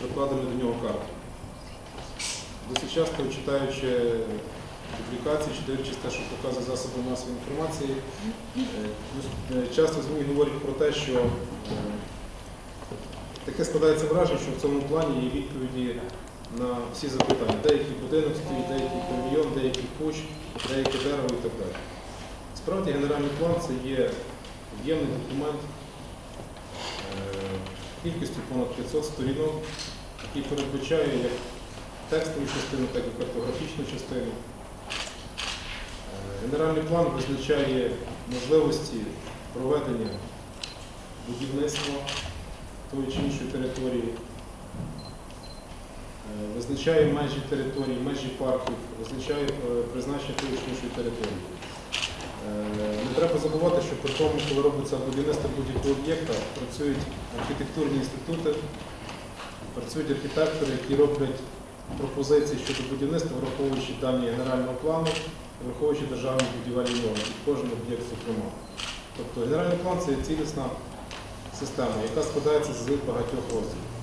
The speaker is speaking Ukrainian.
прикладені до нього карти. Досить часто читаючи публікації, чи дивлячись те, що показує засоби масової інформації, е, е, часто ЗМІ говорять про те, що е, таке складається враження, що в цьому плані є відповіді на всі запитання. Деякий будинок стоїть, деякий павільйон, деякий кущ, деяке дерево і так далі. Справді генеральний план це є об'ємний документ е, кількістю понад 500 сторінок, який передбачає як текстову частину, так і картографічну частину. Е, Генеральний план визначає можливості проведення будівництва тої чи іншої території, е, визначає межі території, межі парків, визначає е, призначення тої чи іншої території. Не забувати, що при тому, коли робиться будівництво будь-якого об'єкта, працюють архітектурні інститути, працюють архітектори, які роблять пропозиції щодо будівництва, враховуючи дані генерального плану, враховуючи державні будівельні норми, кожен об'єкт зокрема. Тобто генеральний план це цілісна система, яка складається з багатьох розділів.